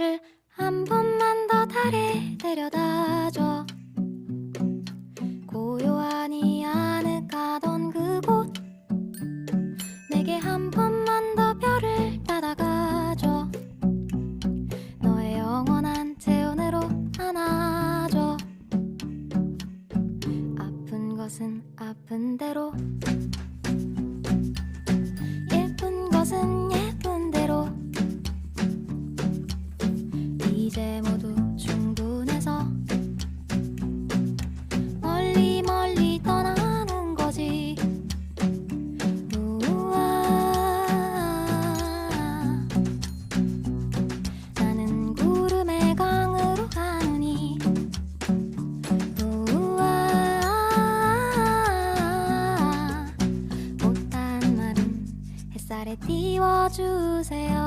나를 한 번만 더 달에 데려다줘. 고요하니 아늑하던 그곳. 내게 한 번만 더 별을 따라가줘. 너의 영원한 체온으로 안아줘. 아픈 것은 아픈 대로. 예쁜 것은 이제 모두 충분해서 멀리 멀리 떠나는 거지. 우와. 나는 구름의 강으로 가느니. 우와. 못한 말은 햇살에 띄워주세요.